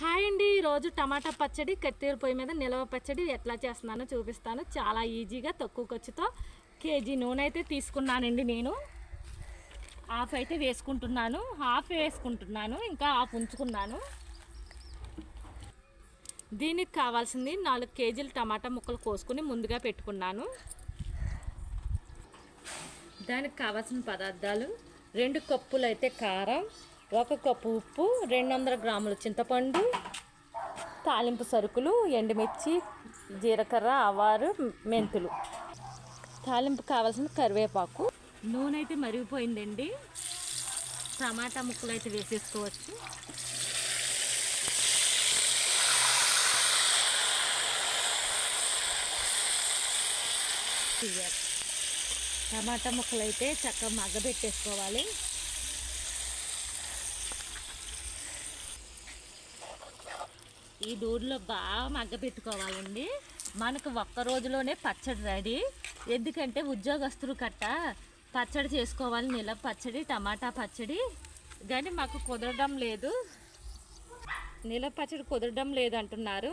Hi అండి. ఈరోజు టమాటా పచ్చడి కత్తిర పొయ్యి మీద నిలవ పచ్చడి ఎట్లా చేస్తున్నానో చూపిస్తాను. చాలా ఈజీగా తక్కువ ఖర్చుతో కేజీ నూనె అయితే తీసుకున్నానండి నేను. హాఫ్ అయితే వేసుకుంటున్నాను. హాఫ్ వేసుకుంటున్నాను. ఇంకా హాఫ్ ఉంచుకున్నాను. దీనికి కావాల్సింది నాలుగు కేజీలు టమాటా ముక్కలు కోసుకుని ముందుగా పెట్టుకున్నాను. దానికి కావాల్సిన పదార్థాలు రెండు కప్పులు అయితే కారం ఒక కప్పు ఉప్పు రెండు వందల గ్రాముల చింతపండు తాలింపు సరుకులు ఎండుమిర్చి జీలకర్ర ఆవారు మెంతులు. తాలింపు కావాల్సిన కరివేపాకు. నూనె అయితే మరిగిపోయిందండి. టమాటా ముక్కలు అయితే వేసేసుకోవచ్చు. టమాటా ముక్కలు అయితే చక్కగా మగ్గబెట్టేసుకోవాలి. ఈ దూడిలో బాగా మగ్గపెట్టుకోవాలండి మనకు ఒక్క రోజులోనే పచ్చడి రెడీ. ఎందుకంటే ఉద్యోగస్తులు కట్ట పచ్చడి చేసుకోవాలి నిల పచ్చడి టమాటా పచ్చడి. కానీ మాకు కుదరడం లేదు. నిల పచ్చడి కుదరడం లేదంటున్నారు.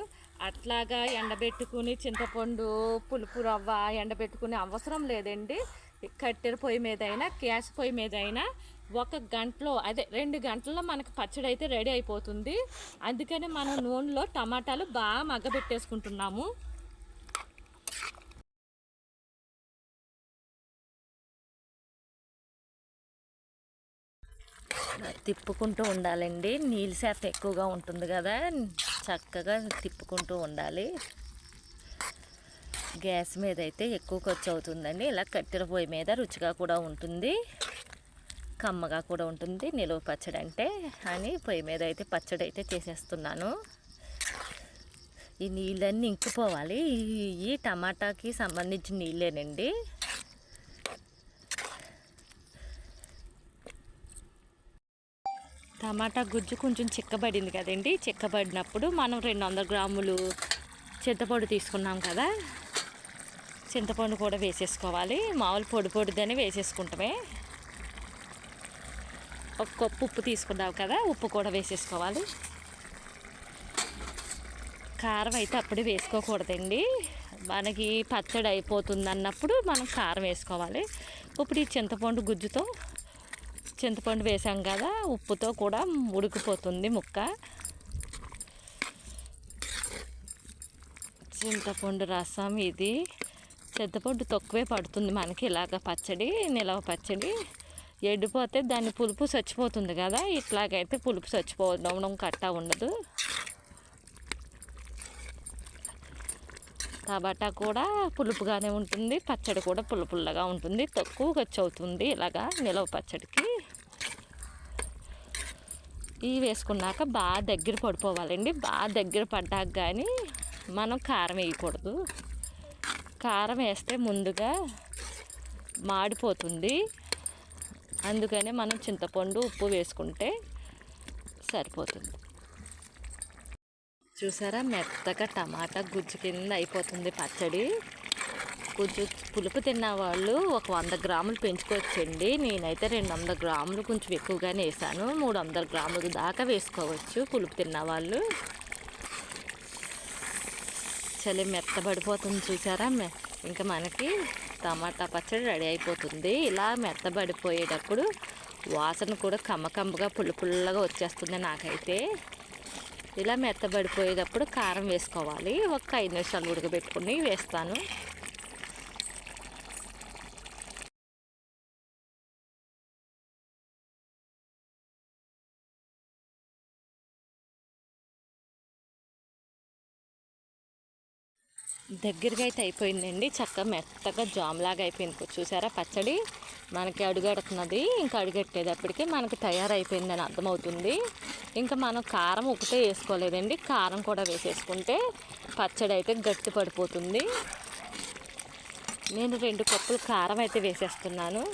అట్లాగా ఎండబెట్టుకుని చింతపండు పులుపు రవ్వ ఎండబెట్టుకునే అవసరం లేదండి. కట్టెల పొయ్యి మీద అయినా గ్యాస్ పొయ్యి మీద అయినా ఒక గంటలో అదే రెండు గంటల్లో మనకు పచ్చడి అయితే రెడీ అయిపోతుంది. అందుకనే మనం నూనెలో టమాటాలు బాగా మగ్గబెట్టేసుకుంటున్నాము. తిప్పుకుంటూ ఉండాలండి. నీళ్ళ శాతం ఎక్కువగా ఉంటుంది కదా. చక్కగా తిప్పుకుంటూ ఉండాలి. గ్యాస్ మీద అయితే ఎక్కువ ఖర్చు అవుతుందండి. ఇలా కట్టెల పొయ్యి మీద రుచిగా కూడా ఉంటుంది. కమ్మగా కూడా ఉంటుంది. నిలువ పచ్చడి అంటే అని పొయ్యి మీద అయితే పచ్చడి అయితే చేసేస్తున్నాను. ఈ నీళ్ళన్నీ ఇంకిపోవాలి. ఈ టమాటాకి సంబంధించిన నీళ్ళేనండి. టమాటా గుజ్జు కొంచెం చిక్కబడింది కదండి. చిక్కబడినప్పుడు మనం రెండు వందల గ్రాములు చింతపండు తీసుకున్నాం కదా. చింతపండు కూడా వేసేసుకోవాలి. మామూలు పొడి పొడిదని వేసేసుకుంటామే. ఒక కప్పు ఉప్పు తీసుకున్నావు కదా ఉప్పు కూడా వేసేసుకోవాలి. కారం అయితే అప్పుడే వేసుకోకూడదండి. మనకి పచ్చడి అయిపోతుంది అన్నప్పుడు మనం కారం వేసుకోవాలి. ఇప్పుడు ఈ చింతపండు గుజ్జుతో చింతపండు వేసాం కదా ఉప్పుతో కూడా ఉడికిపోతుంది ముక్క. చింతపండు రసం ఇది. చింతపండు తక్కువే పడుతుంది మనకి ఇలాగ పచ్చడి నిలవ పచ్చడి. ఎండిపోతే దాని పులుపు చచ్చిపోతుంది కదా. ఇట్లాగైతే పులుపు చచ్చిపోవడం కట్టా ఉండదు. టమాటా కూడా పులుపుగానే ఉంటుంది. పచ్చడి కూడా పులుపుల్లగా ఉంటుంది. తక్కువ ఖర్చు అవుతుంది ఇలాగా నిలవ పచ్చడికి. ఇవి వేసుకున్నాక బాగా దగ్గర పడిపోవాలండి. బాగా దగ్గర పడ్డాక కానీ మనం కారం వేయకూడదు. కారం వేస్తే ముందుగా మాడిపోతుంది. అందుకనే మనం చింతపండు ఉప్పు వేసుకుంటే సరిపోతుంది. చూసారా? మెత్తగా టమాటా గుజ్జు కింద అయిపోతుంది పచ్చడి. గుజ్జు పులుపు తిన్న వాళ్ళు ఒక వంద గ్రాములు పెంచుకోవచ్చండి. నేనైతే రెండు వందల గ్రాములు కొంచెం ఎక్కువగానే వేసాను. మూడు వందల గ్రాములు దాకా వేసుకోవచ్చు పులుపు తిన్న వాళ్ళు. చలి మెత్తబడిపోతుంది చూసారా? ఇంకా మనకి టమాటా పచ్చడి రెడీ అయిపోతుంది. ఇలా మెత్తబడిపోయేటప్పుడు వాసన కూడా కమ్మకమ్మగా పుల్ల పుల్లగా వచ్చేస్తుంది నాకైతే. ఇలా మెత్తబడిపోయేటప్పుడు కారం వేసుకోవాలి. ఒక ఐదు నిమిషాలు ఉడకబెట్టుకుని వేస్తాను. దగ్గరగా అయితే అయిపోయిందండి. చక్కగా మెత్తగా జామ్లాగా అయిపోయింది. చూసారా? పచ్చడి మనకి అడుగడుతున్నది. ఇంకా అడుగెట్టేటప్పటికి మనకి తయారైపోయిందని అర్థమవుతుంది. ఇంకా మనం కారం ఒకటే వేసుకోలేదండి. కారం కూడా వేసేసుకుంటే పచ్చడి అయితే గట్టి పడిపోతుంది. నేను రెండు కప్పులు కారం అయితే వేసేస్తున్నాను.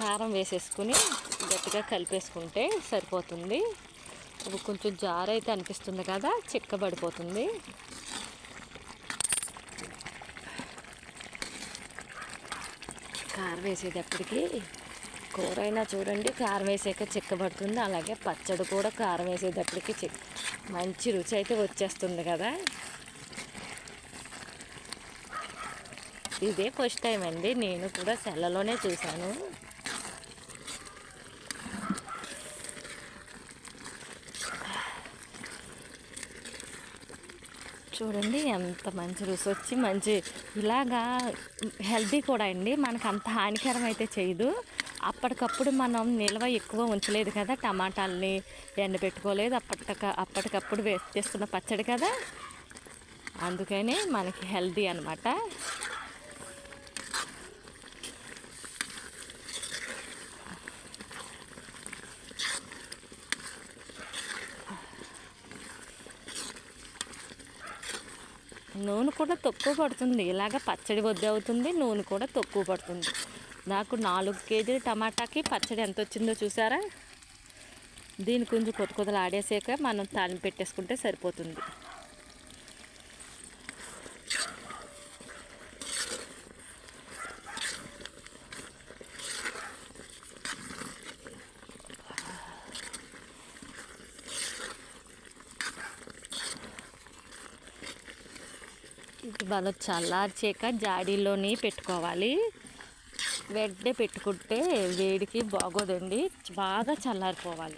కారం వేసేసుకుని గట్టిగా కలిపేసుకుంటే సరిపోతుంది. ఇప్పుడు కొంచెం జారు అయితే అనిపిస్తుంది కదా చిక్కబడిపోతుంది కారం వేసేటప్పటికి కూర అయినా చూడండి కారం వేసాక చిక్కబడుతుంది అలాగే పచ్చడి కూడా కారం వేసేటప్పటికి చిక్ మంచి రుచి అయితే వచ్చేస్తుంది కదా. ఇదే ఫస్ట్ టైం అండి నేను కూడా సెల్లలోనే చూశాను. చూడండి ఎంత మంచి రుచి వచ్చి మంచి ఇలాగా హెల్దీ కూడా అండి. మనకు అంత హానికరం అయితే చేయదు. అప్పటికప్పుడు మనం నిల్వ ఎక్కువ ఉంచలేదు కదా టమాటాలని ఎండబెట్టుకోలేదు. అప్పటిక అప్పటికప్పుడు వేసుకున్న పచ్చడి కదా. అందుకనే మనకి హెల్దీ అనమాట నూనె కూడా తక్కువ పడుతుంది. ఇలాగ పచ్చడి వద్ద అవుతుంది నూనె కూడా తక్కువ పడుతుంది. నాకు నాలుగు కేజీల టమాటాకి పచ్చడి ఎంత వచ్చిందో చూసారా? దీని కొంచెం కొత్త కొత్తలు ఆడేసాక మనం తాలింపు పెట్టేసుకుంటే సరిపోతుంది. బాగా చల్లార్చాక జాడీలోని పెట్టుకోవాలి. వెంటనే పెట్టుకుంటే వేడికి బాగోదండి. బాగా చల్లారిపోవాలి.